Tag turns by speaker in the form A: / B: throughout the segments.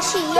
A: দেখো গো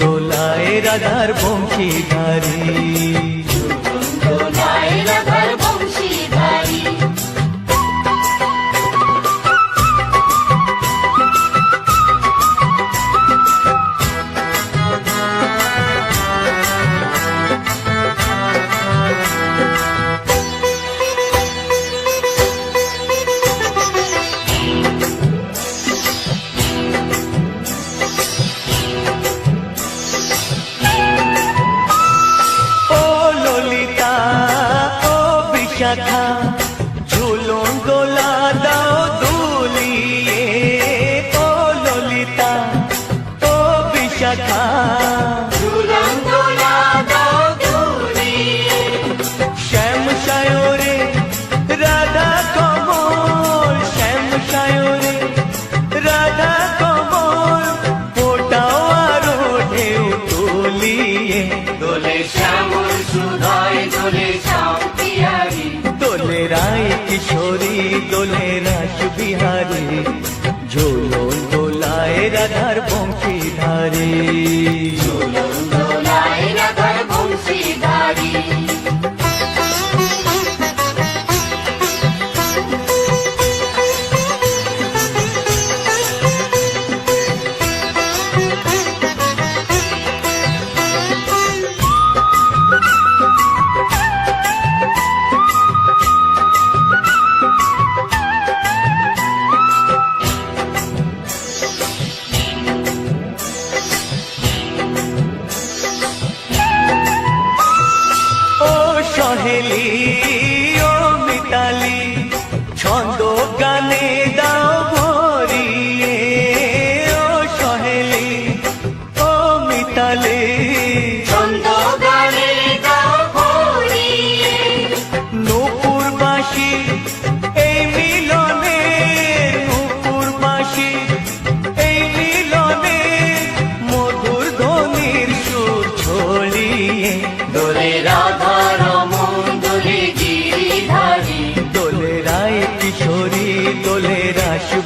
B: দোলায় রাধার বংশী ধারী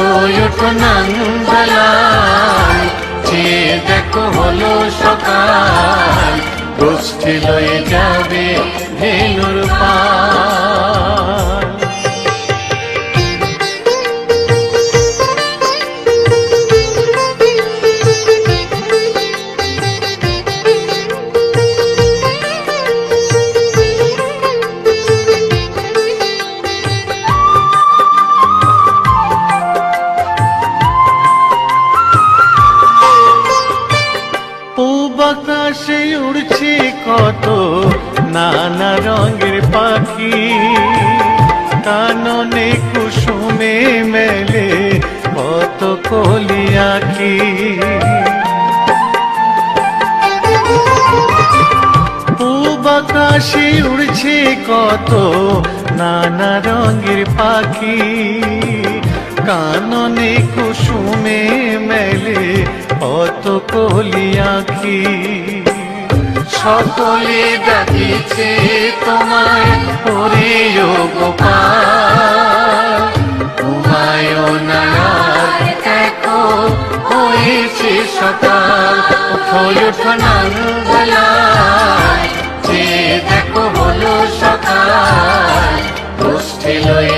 C: ছুটো নাঙ্গলাল যে
D: দেখো হলো সকাল গোষ্ঠী লয়ে যাবে ভেনুর পা পাখি। কাননে কুসুমে মেলে অত কলি আঁখি। সকলে ডাকিছে তোমায় পরে গোপাল। দেখো, হয়েছে সকাল। যে লয়ে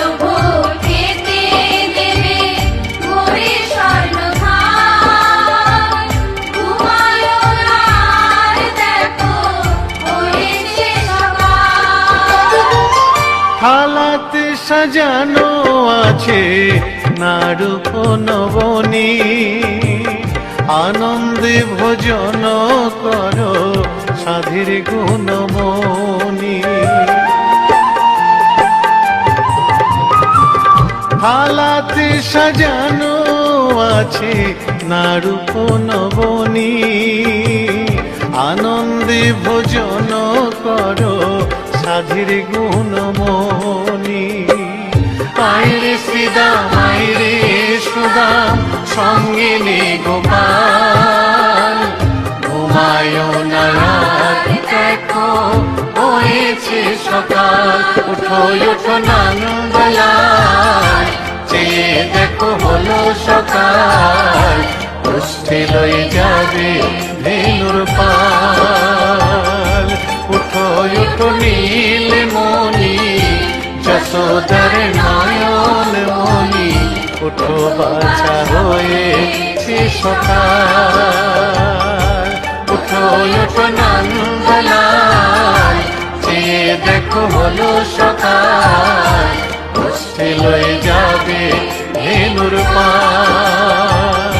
D: সাজানো আছে নাড়ুপ নবনী আনন্দে ভোজন করো সাধীর গুণমণি। থালাতে সাজানো আছে নাড়ুপ নবনী আনন্দে ভোজন করো সাধীর গুণমণি। আইরে শ্রীদাম আইরে সুদাম সঙ্গে নে গোপাল ঘুমায় না হয়েছে সকাল। উঠো উঠো নাঙ্গলায় চেয়ে দেখো, হলো সকাল। পুষ্টি লয়ে যাবে ধেনুর পাল। উঠো উঠো, নীল মনি যশোদার উঠো বাছা হয়েছে সকাল। উঠো উঠো নন্দলাল, চেয়ে দেখো হলো সকাল। পুষ্টি লয়ে যাবে ধেনুর পাল।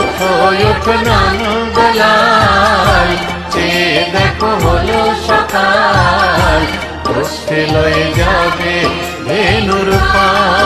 D: উঠো উঠো নন্দলাল, চেয়ে দেখো হলো সকাল। পুষ্টি লয়ে যাবে ধেনুর পাল।